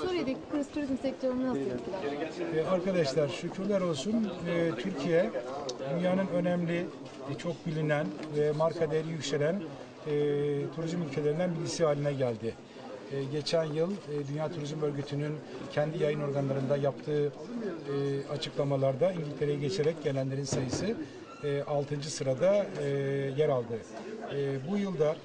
Suriye'deki kriz turizm sektörünü nasıl etkiler? Ee, Arkadaşlar şükürler olsun e, Türkiye dünyanın önemli, e, çok bilinen ve marka değeri yükselen e, turizm ülkelerinden birisi haline geldi. Geçen yıl e, Dünya Turizm Örgütü'nün kendi yayın organlarında yaptığı e, açıklamalarda İngiltere'ye geçerek gelenlerin sayısı e, 6. sırada yer aldı. Bu yılda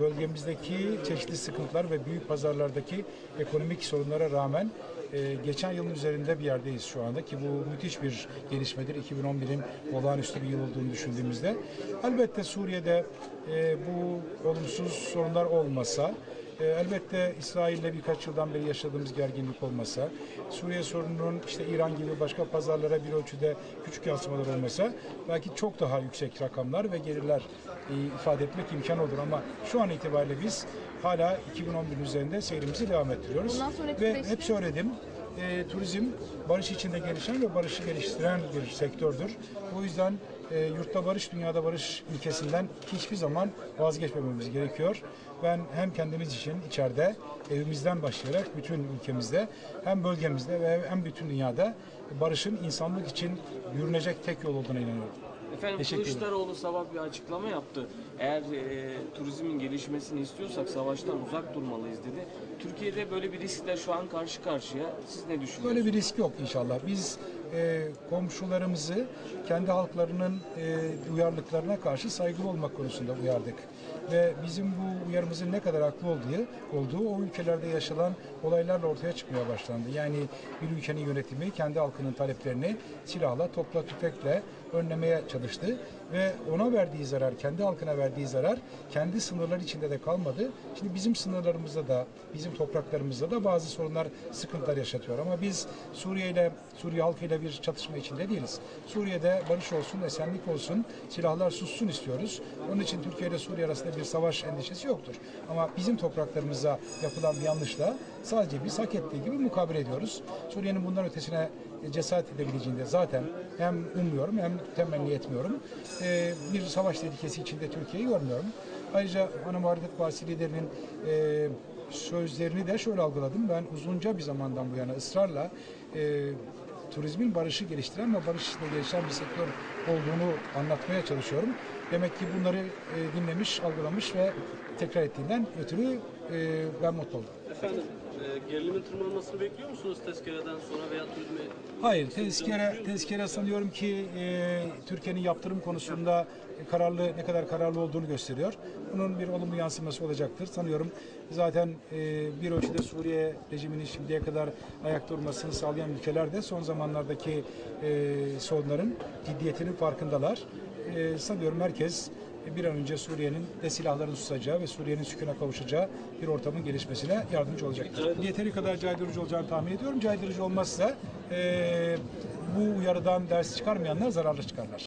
bölgemizdeki çeşitli sıkıntılar ve büyük pazarlardaki ekonomik sorunlara rağmen e, geçen yılın üzerinde bir yerdeyiz şu anda ki bu müthiş bir gelişmedir. 2011'in olağanüstü bir yıl olduğunu düşündüğümüzde. Elbette Suriye'de e, bu olumsuz sorunlar olmasa e, elbette İsrail'le birkaç yıldan beri yaşadığımız gerginlik olmasa, Suriye sorununun işte İran gibi başka pazarlara bir ölçüde küçük yansımalar olmasa belki çok daha yüksek rakamlar ve gelirler e, ifade etmek imkan olur ama şu an itibariyle biz hala 2011 üzerinde seyrimizi devam ettiriyoruz. Ve süreçte- hep söyledim e, turizm barış içinde gelişen ve barışı geliştiren bir sektördür. O yüzden e, yurtta barış, dünyada barış ilkesinden hiçbir zaman vazgeçmememiz gerekiyor. Ben hem kendimiz için içeride, evimizden başlayarak bütün ülkemizde, hem bölgemizde ve hem bütün dünyada barışın insanlık için yürünecek tek yol olduğuna inanıyorum. Efendim Teşekkür. Kılıçdaroğlu sabah bir açıklama yaptı. Eğer e, turizmin gelişmesini istiyorsak savaştan uzak durmalıyız dedi. Türkiye'de böyle bir riskle şu an karşı karşıya. Siz ne düşünüyorsunuz? Böyle bir risk yok inşallah. Biz e, komşularımızı kendi halklarının e, duyarlılıklarına karşı saygılı olmak konusunda uyardık. Ve bizim bu uyarımızın ne kadar haklı olduğu, olduğu o ülkelerde yaşanan olaylarla ortaya çıkmaya başlandı. Yani bir ülkenin yönetimi kendi halkının taleplerini silahla, topla, tüfekle önlemeye çalıştı ve ona verdiği zarar, kendi halkına verdiği zarar kendi sınırları içinde de kalmadı. Şimdi bizim sınırlarımızda da, bizim topraklarımızda da bazı sorunlar, sıkıntılar yaşatıyor. Ama biz Suriye ile, Suriye halkıyla bir çatışma içinde değiliz. Suriye'de barış olsun, esenlik olsun, silahlar sussun istiyoruz. Onun için Türkiye ile Suriye arasında bir savaş endişesi yoktur. Ama bizim topraklarımıza yapılan bir yanlışla sadece biz hak ettiği gibi mukabele ediyoruz. Suriye'nin bundan ötesine cesaret edebileceğini de zaten hem ummuyorum hem temenni etmiyorum. Ee, bir savaş tehlikesi içinde Türkiye'yi görmüyorum. Ayrıca Ana Muhalefet Partisi liderinin e, sözlerini de şöyle algıladım. Ben uzunca bir zamandan bu yana ısrarla e, turizmin barışı geliştiren ve barış içinde gelişen bir sektör olduğunu anlatmaya çalışıyorum. Demek ki bunları e, dinlemiş, algılamış ve tekrar ettiğinden ötürü e, ben mutlu oldum. Efendim, e, gerilimin tırmanmasını bekliyor musunuz tezkereden sonra veya turizme? Hayır, tezkere, tezkere sanıyorum ki e, Türkiye'nin yaptırım konusunda kararlı ne kadar kararlı olduğunu gösteriyor. Bunun bir olumlu yansıması olacaktır. Sanıyorum zaten e, bir ölçüde Suriye rejiminin şimdiye kadar ayakta durmasını sağlayan ülkeler de son zamanlardaki e, sorunların ciddiyetinin farkındalar. E, sanıyorum herkes bir an önce Suriye'nin de silahların susacağı ve Suriye'nin sükuna kavuşacağı bir ortamın gelişmesine yardımcı olacaktır. Yeteri kadar caydırıcı olacağını tahmin ediyorum. Caydırıcı olmazsa e, bu uyarıdan ders çıkarmayanlar zararlı çıkarlar.